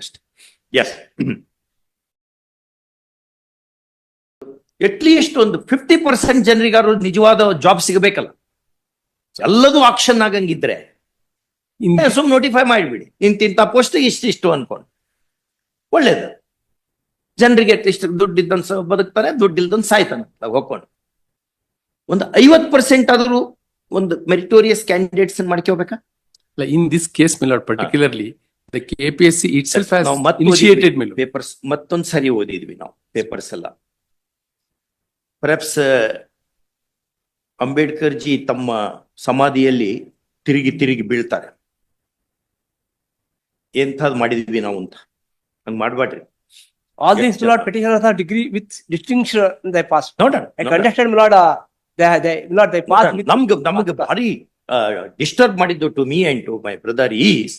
ಅಷ್ಟೇ yes at least ಒಂದು fifty percent ಜನರಿಗಾರು ನಿಜವಾದ ಜಾಬ್ ಸಿಗಬೇಕಲ್ಲ. ಎಲ್ಲದೂ ಆಕ್ಷನ್ ಆಗಂಗಿದ್ರೆ ಸುಮ್ ನೋಟಿಫೈ ಮಾಡಿಬಿಡಿ. ಇಂತಿಂತ ಪೋಸ್ಟ್ ಇಷ್ಟಿಷ್ಟು ಅನ್ಕೊಂಡು. ಒಳ್ಳೇದು. ಜನರಿಗೆ ಅಟ್ಲೀಸ್ಟ್ ದುಡ್ಡು ಇದ್ದಂತ ಬದುಕ್ತಾರೆ ದುಡ್ಡು ಇಲ್ದೊಂದು ಸಾಯ್ತಾನ. ಹೋಗ್ಕೊಂಡು. ಒಂದು ಐವತ್ ಪರ್ಸೆಂಟ್ ಆದರೂ ಒಂದು meritorious candidates ಮಾಡ್ಕೋಬೇಕಾ? This case my itself has ನಾವು ಮತ್ತೆ initiated, my lord. ಪೇಪರ್ಸ್ ಮತ್ತೊಂದ್ ಸರಿ ಓದಿದ್ವಿ ನಾವು ಪೇಪರ್ಸ್ ಎಲ್ಲ ಪ್ರಪ್ಸ್ ಅಂಬೇಡ್ಕರ್ ಜಿ ತಮ್ಮ ಸಮಾಧಿಯಲ್ಲಿ ತಿರುಗಿ ತಿರುಗಿ ಬೀಳ್ತಾರೆ ಎಂಥದ್ ಮಾಡಿದ್ವಿ ನಾವು ಅಂತ ಹಂಗ್ ಮಾಡ್ಬೇಡ್ರಿ All these, Yes, my lord, petitioners are degree with distinction they passed. ನೋಡೋಣ I contested, my lord, uh, they, they, my lord, they passed with. ನಮ್ಗೆ ನಮ್ಗೆ ಭಾರಿ ಡಿಸ್ಟರ್ಬ್ ಮಾಡಿದ್ದು to me and to my brother is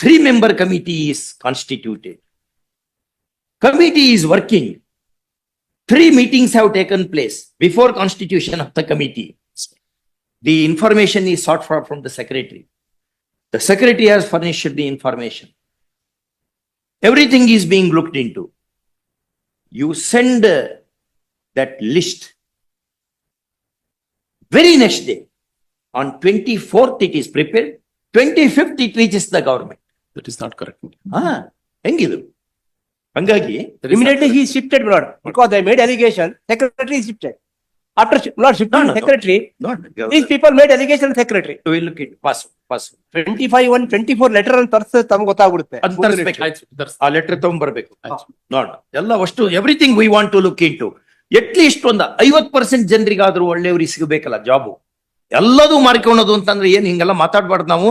three member committee is constituted. Committee is working. Three meetings have taken place before constitution of the committee. The information is sought for from the secretary. The secretary has furnished the information. Everything is being looked into. You send uh, that list. Very next day, on 24th it is prepared, 25th it reaches the government. That is not correct ಹಾ ಹಂಗಾಗಿ shifted broad because I secretary shifted after lord shift secretary these people secretary we will look pass pass 25 1 24 letter ಅನ್ನು ತರ್ಸ್ ತಮಗೆ ಗೊತ್ತಾಗ್ಬಿಡುತ್ತೆ. ಆ letter ತಗೊಂಡ್ ಬರಬೇಕು ನೋಡ್ ಎಲ್ಲ everything we want to look into at least ಒಂದು ಐವತ್ ಪರ್ಸೆಂಟ್ ಜನರಿಗಾದ್ರೂ ಒಳ್ಳೆಯವ್ರಿಗೆ ಸಿಗಬೇಕಲ್ಲ ಜಾಬ್ ಎಲ್ಲದೂ ಮಾಡ್ಕೊಳೋದು ಅಂತಂದ್ರೆ ಏನ್ ಹಿಂಗೆಲ್ಲ ಮಾತಾಡ್ಬಾರ್ದು ನಾವು?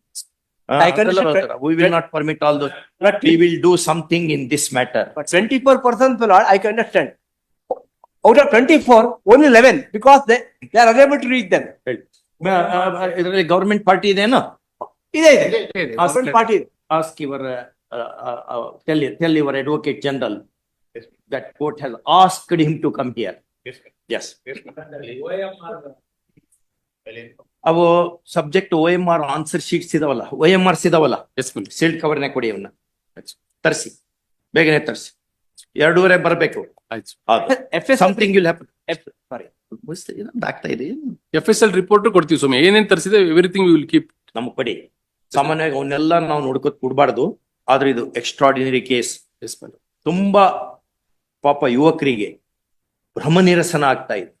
I can- we will not permit all those we will do something in this matter But twenty-four percent, my lord, I can understand. Out of twenty-four, only eleven, because they, they are unable to reach them. ಇದರಲ್ಲಿ government party ಇದೇನೋ ಇದೆ ಇದೆ. Government party. ask your uh, uh, uh, uh, tell tell your advocate general that court has asked him to come here. ಅವು subject O M R answer sheets ಇದಾವಲ್ಲ O M hours ಇದಾವಲ್ಲ? Yes, cover ನೇ sealed ಕವರ್ನೇ ಕೊಡಿ ಅವನ್ನ ತರಿಸಿ. ಬೇಗನೆ ತರಿಸಿ. ಎರಡೂವರೆ ಬರಬೇಕು. Something will happen sorry. ಆಗ್ತಾ ಇದೆ ಫಿಸಲ್ ರಿಪೋರ್ಟ್ ಕೊಡ್ತೀವಿ ಸ್ವಾಮಿ. ಏನೇನ್ ತರಿಸಿದೆ ಎವ್ರಿಥಿಂಗ್ ವಿಲ್ ಕೀಪ್ ನಮ್ಗೆ ಕೊಡಿ. ಸಾಮಾನ್ಯವಾಗಿ ಅವನ್ನೆಲ್ಲ ನಾವು ನೋಡ್ಕೋತ ಕೊಡಬಾರ್ದು. ಆದ್ರೆ ಇದು ಎಕ್ಸ್ಟ್ರಾಡಿನರಿ ಕೇಸ್ ಎಸ್ ತುಂಬಾ ಪಾಪ ಯುವಕರಿಗೆ ಭ್ರಮ ನಿರಸನ ಆಗ್ತಾ ಇದೆ.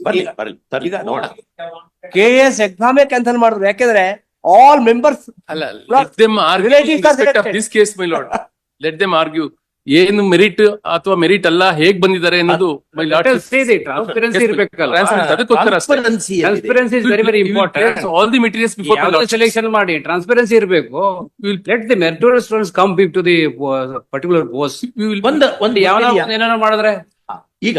ಬರ್ಲಿ ಬರ್ಲಿ ತರ್ಲಿ ಈಗ ನೋಡ ಕೆ ಎಸ್ ಎಕ್ಸಾಮೇ ಕ್ಯಾನ್ಸಲ್ ಮಾಡಿದ್ರು. ಯಾಕೆಂದ್ರೆ ಆಲ್ ಮೆಂಬರ್ಸ್ ಅಲ್ಲ relatives ದೆಮ್ ಆರ್ಗ್ಯೂ ಏನು ಮೆರಿಟ್ ಅಥವಾ ಮೆರಿಟ್ ಅಲ್ಲ ಹೇಗ್ ಬಂದಿದ್ದಾರೆ ಅನ್ನೋದು ಮೈ ಟ್ರಾನ್ಸ್ಪರೆನ್ಸಿ ಇರ್ಬೇಕಲ್ಲ ಅದಕ್ಕೋಸ್ಕರ ಅಷ್ಟೇ transparency is very very important all the materials before ಯಾವ್ದು ಸೆಲೆಕ್ಷನ್ ಮಾಡಿ ಟ್ರಾನ್ಸ್ಪರೆನ್ಸಿ ಇರಬೇಕು. Will let the meritorious students come big to the particular post ಒಂದ್ ಒಂದು ಯಾವ ಯಾವ ಏನೇನೋ ಮಾಡಿದ್ರೆ. ಈಗ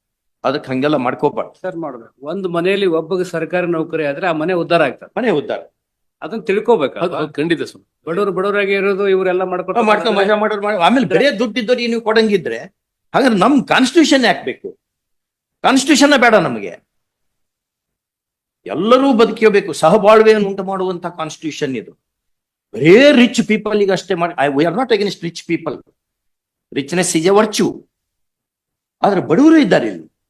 ಅದಕ್ಕೆ ಹಂಗೆಲ್ಲ ಮಾಡ್ಕೋಬಾರ್ದು. ಸರ್ ಮಾಡ್ಬೇಕು ಒಂದು ಮನೆಯಲ್ಲಿ ಒಬ್ಬ ಸರ್ಕಾರಿ ನೌಕರಿ ಆದ್ರೆ ಆ ಮನೆ ಉದ್ಧಾರ ಆಗ್ತದೆ. ಮನೆ ಉದ್ದಾರ ಅದನ್ನ ತಿಳ್ಕೋಬೇಕು ಖಂಡಿತ sir. ಬಡವರು ಬಡವರಾಗಿ ಇರೋದು ಇವರೆಲ್ಲ ಮಾಡ್ಕೊಂಡು ಮಾಡ್ಕೊಂಡು ಮಜಾ ಮಾಡೋರು ಮಾಡಿ ಆಮೇಲೆ ಬರೇ ದುಡ್ಡಿದ್ದವ್ರಿಗೆ ನೀವು ಕೊಡಂಗಿದ್ರೆ ಹಾಗಾದ್ರೆ ನಮ್ ಕಾನ್ಸ್ಟಿಟ್ಯೂಷನ್ ಯಾಕ್ಬೇಕು ಕಾನ್ಸ್ಟಿಟ್ಯೂಷನ್ ಬೇಡ ನಮಗೆ. ಎಲ್ಲರೂ ಬದುಕಬೇಕು ಸಹಬಾಳ್ವೆಯನ್ನು ಉಂಟು ಮಾಡುವಂತ ಕಾನ್ಸ್ಟಿಟ್ಯೂಷನ್ ಇದು. ಬರೇ ರಿಚ್ ಪೀಪಲ್ ಈಗ ಅಷ್ಟೇ ಮಾಡಿ we are not against rich people richness is a virtue ಆದ್ರೆ ಬಡವರು ಇದ್ದಾರೆ ಇಲ್ಲಿ.